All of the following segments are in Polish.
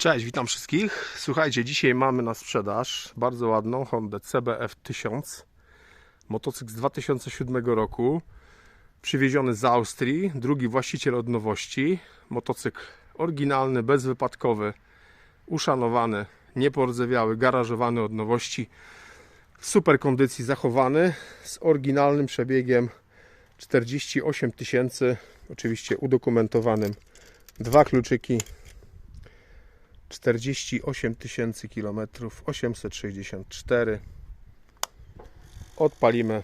Cześć, witam wszystkich. Słuchajcie, dzisiaj mamy na sprzedaż bardzo ładną Hondę CBF 1000. Motocykl z 2007 roku. Przywieziony z Austrii. Drugi właściciel od nowości. Motocykl oryginalny, bezwypadkowy, uszanowany, niepordzewiały, garażowany od nowości. W super kondycji zachowany, z oryginalnym przebiegiem 48 tysięcy, oczywiście udokumentowanym. Dwa kluczyki, 48 tysięcy kilometrów 864 odpalimy.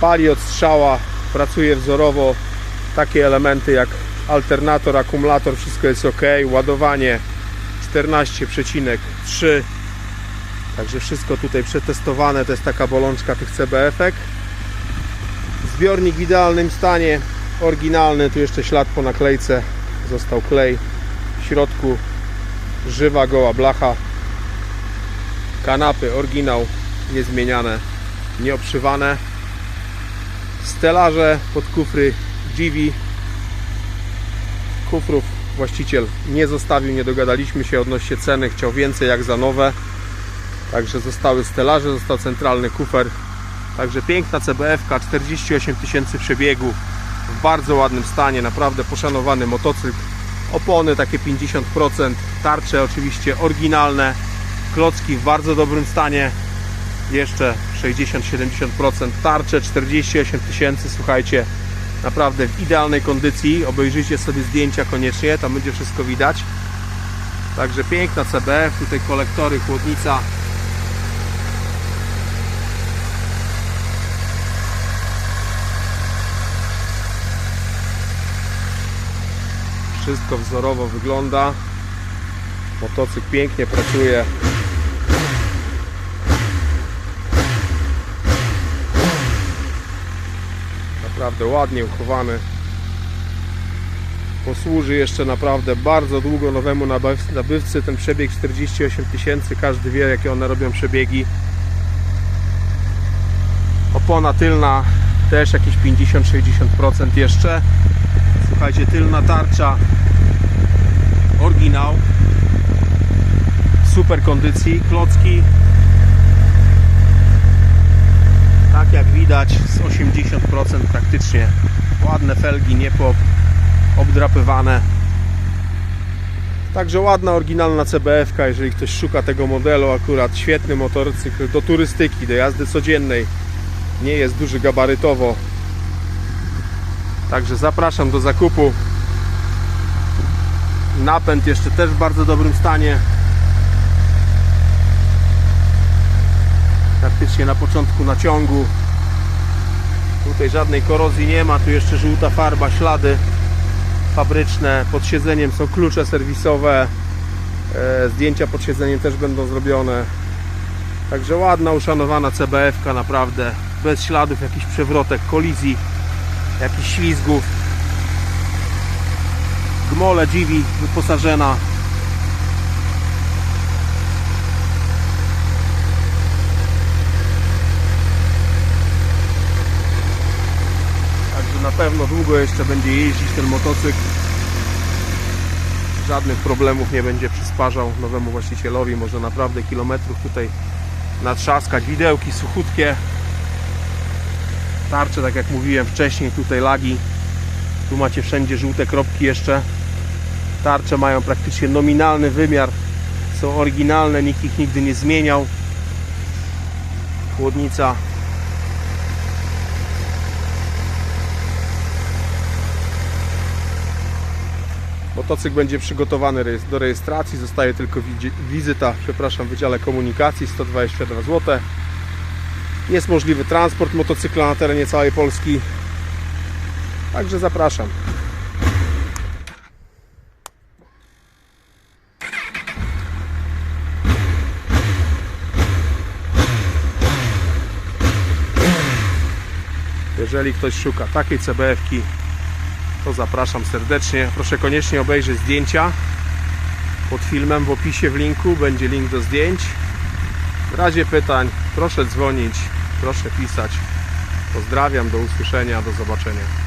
Pali od strzała pracuje wzorowo. Takie elementy jak alternator, akumulator wszystko jest ok. Ładowanie 14,3 także wszystko tutaj przetestowane. To jest taka bolączka tych CBF-ek zbiornik w idealnym stanie oryginalny, tu jeszcze ślad po naklejce. Został klej. W środku żywa goła blacha. Kanapy oryginał niezmieniane nieobszywane. Stelaże pod kufry GV kufrów właściciel nie zostawił, nie dogadaliśmy się odnośnie ceny, chciał więcej jak za nowe. Także zostały stelaże, został centralny kufer. Także piękna CBF 48 tysięcy przebiegu w bardzo ładnym stanie, naprawdę poszanowany motocykl. Opony takie 50%, tarcze oczywiście oryginalne, klocki w bardzo dobrym stanie, jeszcze 60-70%, tarcze 48 tysięcy, słuchajcie, naprawdę w idealnej kondycji. Obejrzyjcie sobie zdjęcia koniecznie, tam będzie wszystko widać. Także piękna CBF, tutaj kolektory, chłodnica, Wszystko wzorowo wygląda. Motocykl pięknie pracuje. Naprawdę ładnie uchowany. Posłuży jeszcze naprawdę bardzo długo nowemu nabyw- nabywcy. Ten przebieg 48 tysięcy. Każdy wie jakie one robią przebiegi. Opona tylna też jakieś 50-60% jeszcze. Słuchajcie, tylna tarcza. Oryginał. W super kondycji, klocki. Tak jak widać z 80% praktycznie ładne felgi, nie po obdrapywane. Także ładna, oryginalna CBF jeżeli ktoś szuka tego modelu akurat świetny motocykl do turystyki, do jazdy codziennej. Nie jest duży gabarytowo Także zapraszam do zakupu. Napęd jeszcze też w bardzo dobrym stanie. Praktycznie na początku naciągu. Tutaj żadnej korozji nie ma. Tu jeszcze żółta farba, ślady fabryczne. Pod siedzeniem są klucze serwisowe. E, Zdjęcia pod siedzeniem też będą zrobione. Także ładna, uszanowana CBF-ka naprawdę. Bez śladów jakichś przewrotek, kolizji jakichś ślizgów gmole dziwi wyposażona. Także na pewno długo jeszcze będzie jeździć ten motocykl. Żadnych problemów nie będzie przysparzał nowemu właścicielowi. Może naprawdę kilometrów tutaj natrzaskać. Widełki suchutkie tarcze, tak jak mówiłem wcześniej, tutaj lagi. Tu macie wszędzie żółte kropki jeszcze. Tarcze mają praktycznie nominalny wymiar. Są oryginalne, nikt ich nigdy nie zmieniał. Chłodnica. Motocykl będzie przygotowany do rejestracji. Zostaje tylko wizyta, przepraszam, w Wydziale Komunikacji 122 zł. Jest możliwy transport motocykla na terenie całej Polski. Także zapraszam. Jeżeli ktoś szuka takiej CBF-ki, to zapraszam serdecznie. Proszę koniecznie obejrzeć zdjęcia pod filmem. W opisie w linku będzie link do zdjęć. W razie pytań proszę dzwonić, proszę pisać. Pozdrawiam, do usłyszenia, do zobaczenia.